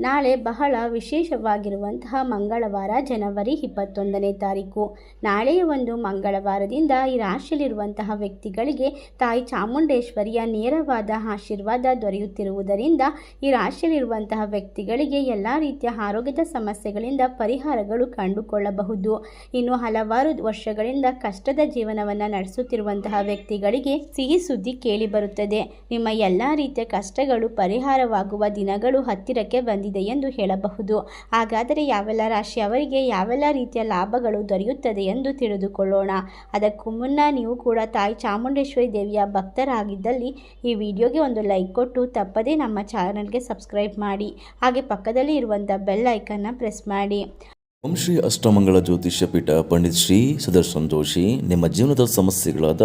ನಾಳೆ ಬಹಳ ವಿಶೇಷವಾಗಿರುವಂತಹ ಮಂಗಳವಾರ, ಜನವರಿ ಇಪ್ಪತ್ತೊಂದನೇ ತಾರೀಕು. ನಾಳೆಯ ಒಂದು ಮಂಗಳವಾರದಿಂದ ಈ ರಾಶಿಯಲ್ಲಿರುವಂತಹ ವ್ಯಕ್ತಿಗಳಿಗೆ ತಾಯಿ ಚಾಮುಂಡೇಶ್ವರಿಯ ನೇರವಾದ ಆಶೀರ್ವಾದ ದೊರೆಯುತ್ತಿರುವುದರಿಂದ ಈ ರಾಶಿಯಲ್ಲಿರುವಂತಹ ವ್ಯಕ್ತಿಗಳಿಗೆ ಎಲ್ಲ ರೀತಿಯ ಆರೋಗ್ಯದ ಸಮಸ್ಯೆಗಳಿಂದ ಪರಿಹಾರಗಳು ಕಂಡುಕೊಳ್ಳಬಹುದು. ಇನ್ನು ಹಲವಾರು ವರ್ಷಗಳಿಂದ ಕಷ್ಟದ ಜೀವನವನ್ನು ನಡೆಸುತ್ತಿರುವಂತಹ ವ್ಯಕ್ತಿಗಳಿಗೆ ಸಿಹಿ ಸುದ್ದಿ ಕೇಳಿಬರುತ್ತದೆ ನಿಮ್ಮ ಎಲ್ಲ ರೀತಿಯ ಕಷ್ಟಗಳು ಪರಿಹಾರವಾಗುವ ದಿನಗಳು ಹತ್ತಿರಕ್ಕೆ ಬಂದಿದೆ ಎಂದು ಹೇಳಬಹುದು. ಹಾಗಾದರೆ ಯಾವೆಲ್ಲ ರಾಶಿಯವರಿಗೆ ಯಾವೆಲ್ಲ ರೀತಿಯ ಲಾಭಗಳು ದೊರೆಯುತ್ತದೆ ಎಂದು ತಿಳಿದುಕೊಳ್ಳೋಣ. ಅದಕ್ಕೂ ಮುನ್ನ ನೀವು ಕೂಡ ತಾಯಿ ಚಾಮುಂಡೇಶ್ವರಿ ದೇವಿಯ ಭಕ್ತರಾಗಿದ್ದಲ್ಲಿ ಈ ವಿಡಿಯೋಗೆ ಒಂದು ಲೈಕ್ ಕೊಟ್ಟು ತಪ್ಪದೇ ನಮ್ಮ ಚಾನಲ್ಗೆ ಸಬ್ಸ್ಕ್ರೈಬ್ ಮಾಡಿ. ಹಾಗೆ ಪಕ್ಕದಲ್ಲಿ ಇರುವಂಥ ಬೆಲ್ ಐಕನ್ನ ಪ್ರೆಸ್ ಮಾಡಿ. ಓಂ ಶ್ರೀ ಅಷ್ಟಮಂಗಳ ಜ್ಯೋತಿಷ್ಯ ಪೀಠ ಪಂಡಿತ್ ಶ್ರೀ ಸುದರ್ಶನ್ ಜೋಶಿ ನಿಮ್ಮ ಜೀವನದ ಸಮಸ್ಯೆಗಳಾದ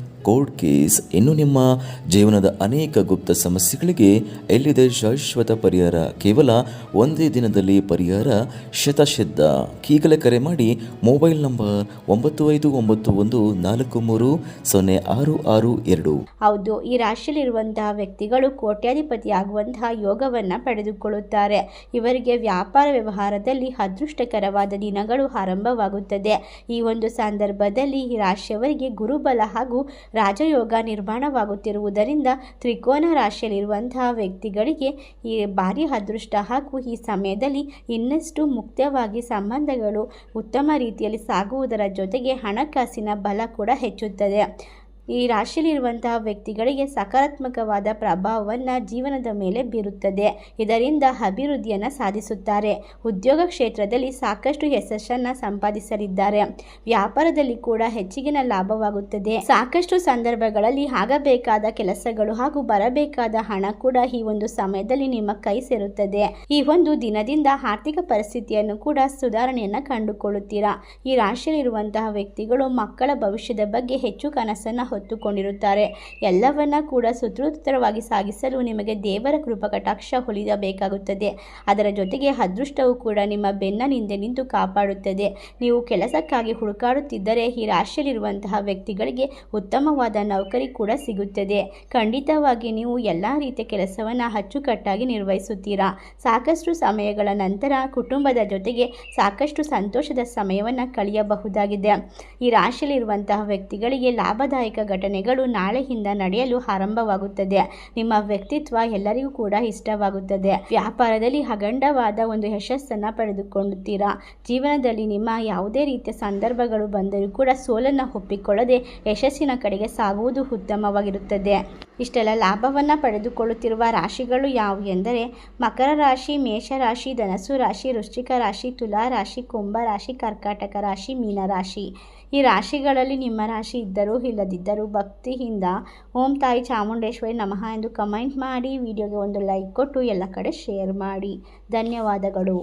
ಕೋರ್ಟ್ ಕೇಸ್, ಇನ್ನು ನಿಮ್ಮ ಜೀವನದ ಅನೇಕ ಗುಪ್ತ ಸಮಸ್ಯೆಗಳಿಗೆ ಎಲ್ಲಿದೆ ಶಾಶ್ವತ ಪರಿಹಾರ? ಕೇವಲ ಒಂದೇ ದಿನದಲ್ಲಿ ಪರಿಹಾರ? ಶತಸಿದ್ಧ ಈಗಲೇ ಕರೆ ಮಾಡಿ ಮೊಬೈಲ್ ನಂಬರ್ ಒಂಬತ್ತು ಐದು ಒಂಬತ್ತು ಒಂದು ನಾಲ್ಕು ಮೂರು ಸೊನ್ನೆ ಆರು ಆರು ಎರಡು. ಹೌದು, ಈ ರಾಶಿಯಲ್ಲಿರುವಂತಹ ವ್ಯಕ್ತಿಗಳು ಕೋಟ್ಯಾಧಿಪತಿ ಆಗುವಂತಹ ಯೋಗವನ್ನು ಪಡೆದುಕೊಳ್ಳುತ್ತಾರೆ. ಇವರಿಗೆ ವ್ಯಾಪಾರ ವ್ಯವಹಾರದಲ್ಲಿ ಅದೃಷ್ಟಕರವಾದ ದಿನಗಳು ಆರಂಭವಾಗುತ್ತದೆ. ಈ ಒಂದು ಸಂದರ್ಭದಲ್ಲಿ ಈ ರಾಶಿಯವರಿಗೆ ಗುರುಬಲ ಹಾಗೂ ರಾಜಯೋಗ ನಿರ್ಮಾಣವಾಗುತ್ತಿರುವುದರಿಂದ ತ್ರಿಕೋನ ರಾಶಿಯಲ್ಲಿರುವಂತಹ ವ್ಯಕ್ತಿಗಳಿಗೆ ಈ ಭಾರಿ ಅದೃಷ್ಟ ಹಾಗೂ ಈ ಸಮಯದಲ್ಲಿ ಇನ್ನಷ್ಟು ಮುಕ್ತವಾಗಿ ಸಂಬಂಧಗಳು ಉತ್ತಮ ರೀತಿಯಲ್ಲಿ ಸಾಗುವುದರ ಜೊತೆಗೆ ಹಣಕಾಸಿನ ಬಲ ಕೂಡ ಹೆಚ್ಚುತ್ತದೆ. ಈ ರಾಶಿಯಲ್ಲಿರುವಂತಹ ವ್ಯಕ್ತಿಗಳಿಗೆ ಸಕಾರಾತ್ಮಕವಾದ ಪ್ರಭಾವವನ್ನು ಜೀವನದ ಮೇಲೆ ಬೀರುತ್ತದೆ. ಇದರಿಂದ ಅಭಿವೃದ್ಧಿಯನ್ನು ಸಾಧಿಸುತ್ತಾರೆ. ಉದ್ಯೋಗ ಕ್ಷೇತ್ರದಲ್ಲಿ ಸಾಕಷ್ಟು ಯಶಸ್ಸನ್ನು ಸಂಪಾದಿಸಲಿದ್ದಾರೆ. ವ್ಯಾಪಾರದಲ್ಲಿ ಕೂಡ ಹೆಚ್ಚಿಗಿನ ಲಾಭವಾಗುತ್ತದೆ. ಸಾಕಷ್ಟು ಸಂದರ್ಭಗಳಲ್ಲಿ ಆಗಬೇಕಾದ ಕೆಲಸಗಳು ಹಾಗೂ ಬರಬೇಕಾದ ಹಣ ಕೂಡ ಈ ಒಂದು ಸಮಯದಲ್ಲಿ ನಿಮ್ಮ ಕೈ ಸೇರುತ್ತದೆ. ಈ ಒಂದು ದಿನದಿಂದ ಆರ್ಥಿಕ ಪರಿಸ್ಥಿತಿಯನ್ನು ಕೂಡ ಸುಧಾರಣೆಯನ್ನು ಕಂಡುಕೊಳ್ಳುತ್ತೀರಾ? ಈ ರಾಶಿಯಲ್ಲಿರುವಂತಹ ವ್ಯಕ್ತಿಗಳು ಮಕ್ಕಳ ಭವಿಷ್ಯದ ಬಗ್ಗೆ ಹೆಚ್ಚು ಕನಸನ್ನು ಹೊತ್ತುಕೊಂಡಿರುತ್ತಾರೆ. ಎಲ್ಲವನ್ನ ಕೂಡ ಸುಸೂತ್ರವಾಗಿ ಸಾಗಿಸಲು ನಿಮಗೆ ದೇವರ ಕೃಪಕಟಾಕ್ಷ ಹೊಲಿಯಬೇಕಾಗುತ್ತದೆ ಅದರ ಜೊತೆಗೆ ಅದೃಷ್ಟವು ಕೂಡ ನಿಮ್ಮ ಬೆನ್ನನಿಂದೆ ನಿಂತು ಕಾಪಾಡುತ್ತದೆ. ನೀವು ಕೆಲಸಕ್ಕಾಗಿ ಹುಡುಕಾಡುತ್ತಿದ್ದರೆ ಈ ರಾಶಿಯಲ್ಲಿರುವಂತಹ ವ್ಯಕ್ತಿಗಳಿಗೆ ಉತ್ತಮವಾದ ನೌಕರಿ ಕೂಡ ಸಿಗುತ್ತದೆ. ಖಂಡಿತವಾಗಿ ನೀವು ಎಲ್ಲ ರೀತಿಯ ಕೆಲಸವನ್ನು ಅಚ್ಚುಕಟ್ಟಾಗಿ ನಿರ್ವಹಿಸುತ್ತೀರಾ? ಸಾಕಷ್ಟು ಸಮಯಗಳ ನಂತರ ಕುಟುಂಬದ ಜೊತೆಗೆ ಸಾಕಷ್ಟು ಸಂತೋಷದ ಸಮಯವನ್ನು ಕಳೆಯಬಹುದಾಗಿದೆ. ಈ ರಾಶಿಯಲ್ಲಿರುವಂತಹ ವ್ಯಕ್ತಿಗಳಿಗೆ ಲಾಭದಾಯಕ ಘಟನೆಗಳು ನಾಳೆಯಿಂದ ನಡೆಯಲು ಆರಂಭವಾಗುತ್ತದೆ. ನಿಮ್ಮ ವ್ಯಕ್ತಿತ್ವ ಎಲ್ಲರಿಗೂ ಕೂಡ ಇಷ್ಟವಾಗುತ್ತದೆ. ವ್ಯಾಪಾರದಲ್ಲಿ ಅಖಂಡವಾದ ಒಂದು ಯಶಸ್ಸನ್ನು ಪಡೆದುಕೊಳ್ಳುತ್ತೀರಾ? ಜೀವನದಲ್ಲಿ ನಿಮ್ಮ ಯಾವುದೇ ರೀತಿಯ ಸಂದರ್ಭಗಳು ಬಂದರೂ ಕೂಡ ಸೋಲನ್ನು ಒಪ್ಪಿಕೊಳ್ಳದೆ ಯಶಸ್ಸಿನ ಕಡೆಗೆ ಸಾಗುವುದು ಉತ್ತಮವಾಗಿರುತ್ತದೆ. ಇಷ್ಟೆಲ್ಲ ಲಾಭವನ್ನು ಪಡೆದುಕೊಳ್ಳುತ್ತಿರುವ ರಾಶಿಗಳು ಯಾವುವು ಎಂದರೆ ಮಕರ ರಾಶಿ ಮೇಷರಾಶಿ ಧನಸು ರಾಶಿ, ವೃಶ್ಚಿಕ ರಾಶಿ, ತುಲಾ ರಾಶಿ, ಕುಂಭ ರಾಶಿ, ಕರ್ಕಾಟಕ ರಾಶಿ ಮೀನರಾಶಿ ಈ ರಾಶಿಗಳಲ್ಲಿ ನಿಮ್ಮ ರಾಶಿ ಇದ್ದರೂ ಇಲ್ಲದಿದ್ದರೂ ಭಕ್ತಿಯಿಂದ ಓಂ ತಾಯಿ ಚಾಮುಂಡೇಶ್ವರಿ ನಮಃ ಎಂದು ಕಮೆಂಟ್ ಮಾಡಿ, ವಿಡಿಯೋಗೆ ಒಂದು ಲೈಕ್ ಕೊಟ್ಟು ಎಲ್ಲ ಕಡೆ ಶೇರ್ ಮಾಡಿ. ಧನ್ಯವಾದಗಳು.